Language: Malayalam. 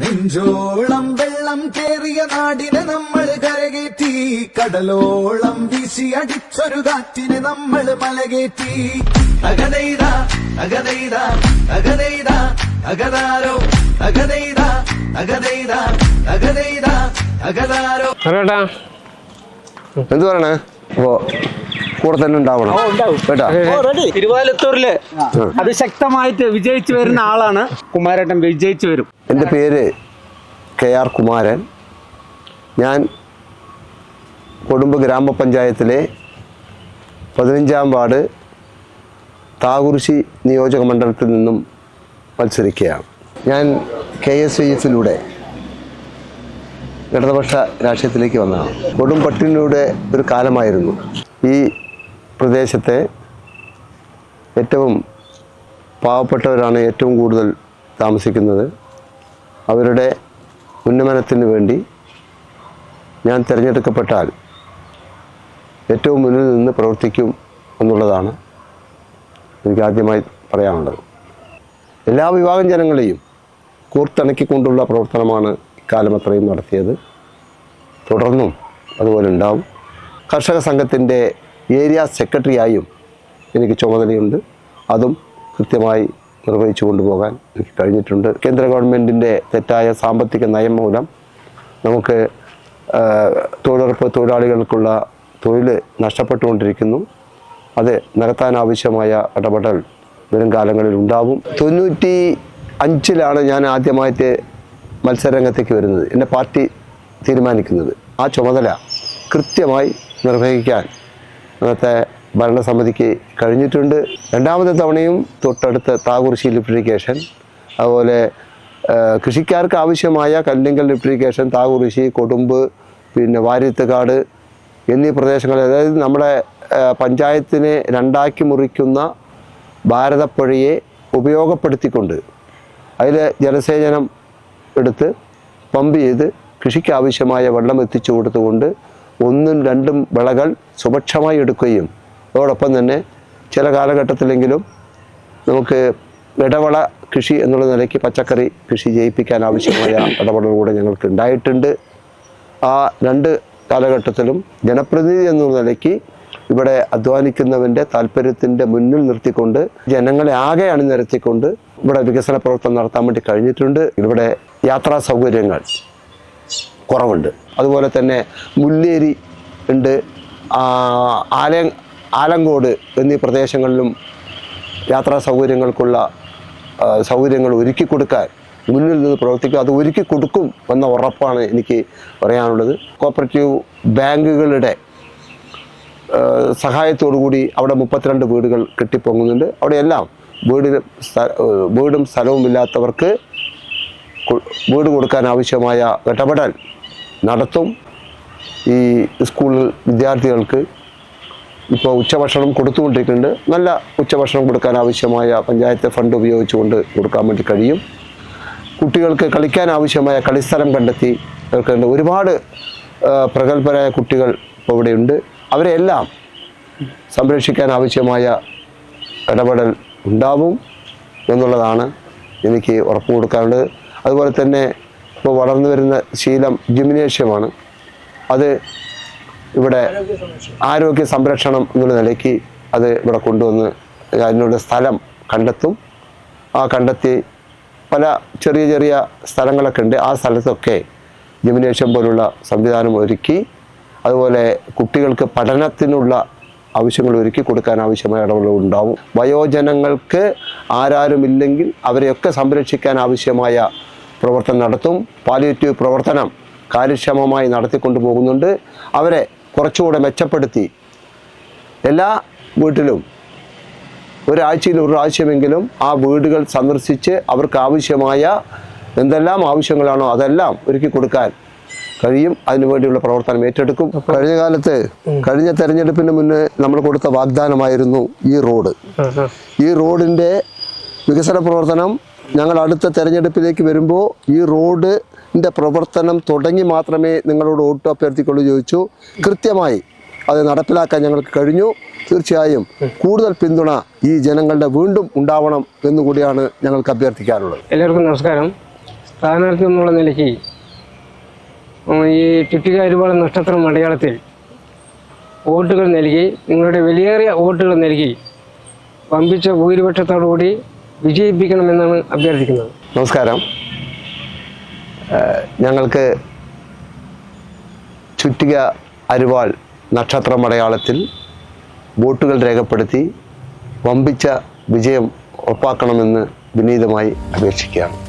നെഞ്ചോളം വെള്ളം കേറിയ നാടിനെ നമ്മൾ കരകേറ്റി കടലോളം വീശി അടിച്ചൊരു കാറ്റിനെ നമ്മൾ മലകേറ്റി. അകതൈത അകതൈത അകതൈത അകതാരോ അകതൈത അകതൈത അകതൈത അകതാരോ എന്ത് പറയണേ? അപ്പോ കൂടെ തന്നെ ഉണ്ടാവണം കേട്ടാ? തിരുവാലത്തൂരിൽ അതിശക്തമായിട്ട് വിജയിച്ചു വരുന്ന ആളാണ് കുമാരേട്ടൻ. വിജയിച്ചു വരും. എന്റെ പേര് കെ ആർ കുമാരൻ. ഞാൻ കൊടുമ്പ് ഗ്രാമപഞ്ചായത്തിലെ പതിനഞ്ചാം വാർഡ് താകുറിശി നിയോജക മണ്ഡലത്തിൽ നിന്നും മത്സരിക്കുകയാണ്. ഞാൻ കെ എസ് ഐ എസിലൂടെ ഇടതുപക്ഷ രാഷ്ട്രീയത്തിലേക്ക് വന്നതാണ്. കൊടും പട്ടിണിയുടെ ഒരു കാലമായിരുന്നു. ഈ പ്രദേശത്തെ ഏറ്റവും പാവപ്പെട്ടവരാണ് ഏറ്റവും കൂടുതൽ താമസിക്കുന്നത്. അവരുടെ ഉന്നമനത്തിന് വേണ്ടി ഞാൻ തിരഞ്ഞെടുക്കപ്പെട്ടാൽ ഏറ്റവും മുന്നിൽ നിന്ന് പ്രവർത്തിക്കും എന്നുള്ളതാണ് എനിക്ക് ആദ്യമായി പറയാനുള്ളത്. എല്ലാ വിഭാഗം ജനങ്ങളെയും കൂർത്തിണക്കിക്കൊണ്ടുള്ള പ്രവർത്തനമാണ് ഇക്കാലം അത്രയും നടത്തിയത്. തുടർന്നും അതുപോലെ ഉണ്ടാവും. കർഷക സംഘത്തിന്റെ ഏരിയ സെക്രട്ടറിയായും എനിക്ക് ചുമതലയുണ്ട്. അതും കൃത്യമായി നിർവഹിച്ചു കൊണ്ടുപോകാൻ എനിക്ക് കഴിഞ്ഞിട്ടുണ്ട്. കേന്ദ്ര ഗവൺമെന്റിന്റെ തെറ്റായ സാമ്പത്തിക നയം മൂലം നമുക്ക് തൊഴിലുറപ്പ് തൊഴിലാളികൾക്കുള്ള തൊഴിൽ നഷ്ടപ്പെട്ടുകൊണ്ടിരിക്കുന്നു. അത് ആവശ്യമായ ഇടപെടൽ വരും കാലങ്ങളിൽ ഉണ്ടാവും. തൊണ്ണൂറ്റി അഞ്ചിലാണ് ഞാൻ ആദ്യമായിട്ട് മത്സരരംഗത്തേക്ക് വരുന്നത്. എന്റെ പാർട്ടി തീരുമാനിക്കുന്നത്. ആ ചുമതല കൃത്യമായി നിർവഹിക്കാൻ അന്നത്തെ ഭരണസമിതിക്ക് കഴിഞ്ഞിട്ടുണ്ട്. രണ്ടാമത്തെ തവണയും തൊട്ടടുത്ത താകുറിശി ലിപ്ലിക്കേഷൻ അതുപോലെ കൃഷിക്കാർക്ക് ആവശ്യമായ കല്ലിങ്കൽ ലിഫ്റ്റിക്കേഷൻ താകുറിശി കൊടുമ്പ് പിന്നെ വാര്യത്തുകാട് എന്നീ പ്രദേശങ്ങളിൽ അതായത് നമ്മുടെ പഞ്ചായത്തിനെ രണ്ടാക്കി മുറിക്കുന്ന ഭാരതപ്പുഴയെ ഉപയോഗപ്പെടുത്തിക്കൊണ്ട് അതിൽ ജലസേചനം എടുത്ത് പമ്പ് ചെയ്ത് കൃഷിക്കാവശ്യമായ വെള്ളം എത്തിച്ചു കൊടുത്തുകൊണ്ട് ഒന്നും രണ്ടും വിളകൾ സുഭിക്ഷമായി എടുക്കുകയും അതോടൊപ്പം തന്നെ ചില കാലഘട്ടത്തിലെങ്കിലും നമുക്ക് ഇടവള കൃഷി എന്നുള്ള നിലയ്ക്ക് പച്ചക്കറി കൃഷി ചെയ്യിപ്പിക്കാൻ ആവശ്യമായ ഇടപെടൽ കൂടെ ഞങ്ങൾക്ക് ഉണ്ടായിട്ടുണ്ട്. ആ രണ്ട് കാലഘട്ടത്തിലും ജനപ്രതിനിധി എന്നുള്ള നിലയ്ക്ക് ഇവിടെ അധ്വാനിക്കുന്നവന്റെ താല്പര്യത്തിന്റെ മുന്നിൽ നിർത്തിക്കൊണ്ട് ജനങ്ങളെ ആകെ അണിനിരത്തിക്കൊണ്ട് ഇവിടെ വികസന പ്രവർത്തനം നടത്താൻ വേണ്ടി കഴിഞ്ഞിട്ടുണ്ട്. ഇവിടെ യാത്രാ സൗകര്യങ്ങൾ കുറവുണ്ട്. അതുപോലെ തന്നെ മുല്ലേരി ഉണ്ട് ആ, ആല ആലങ്കോട് എന്നീ പ്രദേശങ്ങളിലും യാത്രാ സൗകര്യങ്ങൾക്കുള്ള സൗകര്യങ്ങൾ ഒരുക്കി കൊടുക്കാൻ മുന്നിൽ നിന്ന് പ്രവർത്തിക്കും അത് ഒരുക്കി കൊടുക്കും എന്ന ഉറപ്പാണ് എനിക്ക് പറയാനുള്ളത്. കോപ്പറേറ്റീവ് ബാങ്കുകളുടെ സഹായത്തോടുകൂടി അവിടെ മുപ്പത്തിരണ്ട് വീടുകൾ കെട്ടിപ്പൊങ്ങുന്നുണ്ട്. അവിടെയെല്ലാം വീടിന് വീടും സ്ഥലവും ഇല്ലാത്തവർക്ക് വീട് കൊടുക്കാൻ ആവശ്യമായ ഇടപെടൽ നടത്തും. ഈ സ്കൂൾ വിദ്യാർത്ഥികൾക്ക് ഇപ്പോൾ ഉച്ചഭക്ഷണം കൊടുത്തുകൊണ്ടിരിക്കുന്നുണ്ട്. നല്ല ഉച്ചഭക്ഷണം കൊടുക്കാൻ ആവശ്യമായ പഞ്ചായത്ത് ഫണ്ട് ഉപയോഗിച്ചുകൊണ്ട് കൊടുക്കാൻ വേണ്ടി കഴിയും. കുട്ടികൾക്ക് കളിക്കാൻ ആവശ്യമായ കളിസ്ഥലം കണ്ടെത്തി അവർക്ക് ഒരുപാട് പ്രഗത്ഭരായ കുട്ടികൾ ഇപ്പോൾ ഇവിടെയുണ്ട്. അവരെല്ലാം സംരക്ഷിക്കാൻ ആവശ്യമായ ഇടപെടൽ ഉണ്ടാവും എന്നുള്ളതാണ് എനിക്ക് ഉറപ്പ് കൊടുക്കാനുള്ളത്. അതുപോലെ തന്നെ ഇപ്പോൾ വളർന്നു വരുന്ന ശീലം ജിംനേഷ്യമാണ് അത് ഇവിടെ ആരോഗ്യ സംരക്ഷണം എന്നുള്ള നിലയ്ക്ക് അത് ഇവിടെ കൊണ്ടുവന്ന് അതിനുള്ള സ്ഥലം കണ്ടെത്തും. ആ കണ്ടെത്തി പല ചെറിയ ചെറിയ സ്ഥലങ്ങളൊക്കെ ഉണ്ട്. ആ സ്ഥലത്തൊക്കെ ജിമിനേഷ്യം പോലുള്ള സംവിധാനം ഒരുക്കി അതുപോലെ കുട്ടികൾക്ക് പഠനത്തിനുള്ള ആവശ്യങ്ങൾ ഒരുക്കി കൊടുക്കാൻ ആവശ്യമായ ഇടപെടൽ ഉണ്ടാവും. വയോജനങ്ങൾക്ക് ആരാരും ഇല്ലെങ്കിൽ അവരെയൊക്കെ സംരക്ഷിക്കാൻ ആവശ്യമായ പ്രവർത്തനം നടത്തും. പാലിയേറ്റീവ് പ്രവർത്തനം കാര്യക്ഷമമായി നടത്തിക്കൊണ്ടു പോകുന്നുണ്ട്. അവരെ കുറച്ചുകൂടെ മെച്ചപ്പെടുത്തി. എല്ലാ വീട്ടിലും ഒരാഴ്ചയിൽ ഒരു പ്രാവശ്യമെങ്കിലും ആ വീടുകൾ സന്ദർശിച്ച് അവർക്ക് ആവശ്യമായ എന്തെല്ലാം ആവശ്യങ്ങളാണോ അതെല്ലാം ഒരുക്കി കൊടുക്കാൻ കഴിയും. അതിനുവേണ്ടിയുള്ള പ്രവർത്തനം ഏറ്റെടുക്കും. കഴിഞ്ഞ കാലത്ത് കഴിഞ്ഞ തെരഞ്ഞെടുപ്പിന് മുന്നേ നമ്മൾ കൊടുത്ത വാഗ്ദാനമായിരുന്നു ഈ റോഡ്. ഈ റോഡിന്റെ വികസന പ്രവർത്തനം ഞങ്ങൾ അടുത്ത തെരഞ്ഞെടുപ്പിലേക്ക് വരുമ്പോൾ ഈ റോഡിന്റെ പ്രവർത്തനം തുടങ്ങി മാത്രമേ നിങ്ങളോട് വോട്ട് അഭ്യർത്ഥിക്കുള്ളൂ ചോദിച്ചു. കൃത്യമായി അത് നടപ്പിലാക്കാൻ ഞങ്ങൾക്ക് കഴിഞ്ഞു. തീർച്ചയായും കൂടുതൽ പിന്തുണ ഈ ജനങ്ങളുടെ വീണ്ടും ഉണ്ടാവണം എന്നുകൂടിയാണ് ഞങ്ങൾക്ക് അഭ്യർത്ഥിക്കാനുള്ളത്. എല്ലാവർക്കും നമസ്കാരം. സ്ഥാനാർത്ഥി എന്നുള്ള നിലയ്ക്ക് ഈ ചുറ്റിക ഒരുപാട് നക്ഷത്രം മലയാളത്തിൽ വോട്ടുകൾ നൽകി നിങ്ങളുടെ വിലയേറിയ വോട്ടുകൾ നൽകി വമ്പിച്ച ഭൂരിപക്ഷത്തോടുകൂടി വിജയിപ്പിക്കണമെന്നാണ് അഭ്യർത്ഥിക്കുന്നത്. നമസ്കാരം. ഞങ്ങൾക്ക് ചുറ്റിക അരുവാൾ നക്ഷത്ര മലയാളത്തിൽ വോട്ടുകൾ രേഖപ്പെടുത്തി വമ്പിച്ച വിജയം ഉറപ്പാക്കണമെന്ന് വിനീതമായി അപേക്ഷിക്കുകയാണ്.